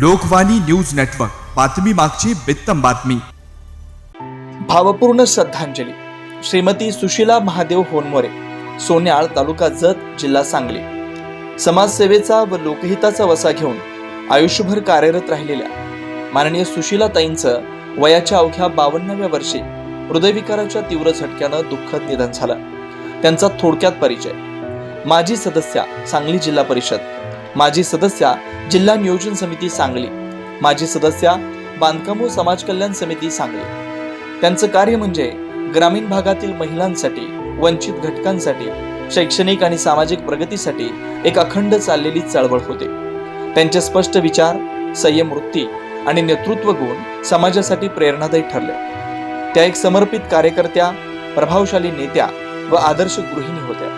Lokvani news network. बातमी मागची बित्तम बातमी. भावपूर्ण श्रद्धांजली. श्रीमती सुशीला महादेव होनमोरे सोन्याळ तालुका जत जिल्हा सांगली. समाजसेवेचा व लोकहिताचा वसा घेऊन आयुष्यभर कार्यरत राहिलेल्या माननीय सुशीलाताईंचं वयाच्या अवघ्या बावन्नाव्या वर्षी हृदयविकाराच्या तीव्र झटक्यानं दुःखद निधन झालं. त्यांचा थोडक्यात परिचय. माजी सदस्या सांगली जिल्हा परिषद माजी सदस्या जिल्हा नियोजन समिती सांगली. माजी सदस्या बांधकाम व समाज कल्याण समिती सांगली. त्यांचं कार्य म्हणजे ग्रामीण भागातील महिलांसाठी वंचित घटकांसाठी शैक्षणिक आणि सामाजिक प्रगतीसाठी एक अखंड चाललेली चळवळ होते. त्यांचे स्पष्ट विचार संयम वृत्ती आणि नेतृत्व गुण समाजासाठी प्रेरणादायी ठरले. त्या एक समर्पित कार्यकर्त्या प्रभावशाली नेत्या व आदर्श गृहिणी होत्या.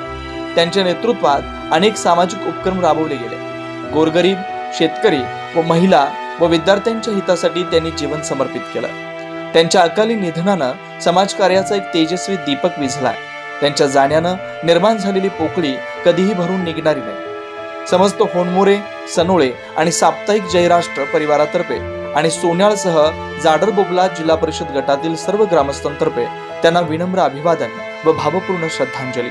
त्यांच्या नेतृत्वात अनेक सामाजिक उपक्रम राबवले गेले. गोरगरीब शेतकरी व महिला व विद्यार्थ्यांच्या हितासाठी त्यांनी जीवन समर्पित केलं. त्यांच्या अकाली निधनानं समाजकार्याचा एक तेजस्वी दीपक विझलाय. त्यांच्या जाण्यानं निर्माण झालेली पोकळी कधीही भरून निघणारी नाही. समस्त होनमोरे सनोळे आणि साप्ताहिक जयराष्ट्र परिवारातर्फे आणि सोन्याळसह जाडर बोबला जिल्हा परिषद गटातील सर्व ग्रामस्थांतर्फे त्यांना विनम्र अभिवादन व भावपूर्ण श्रद्धांजली.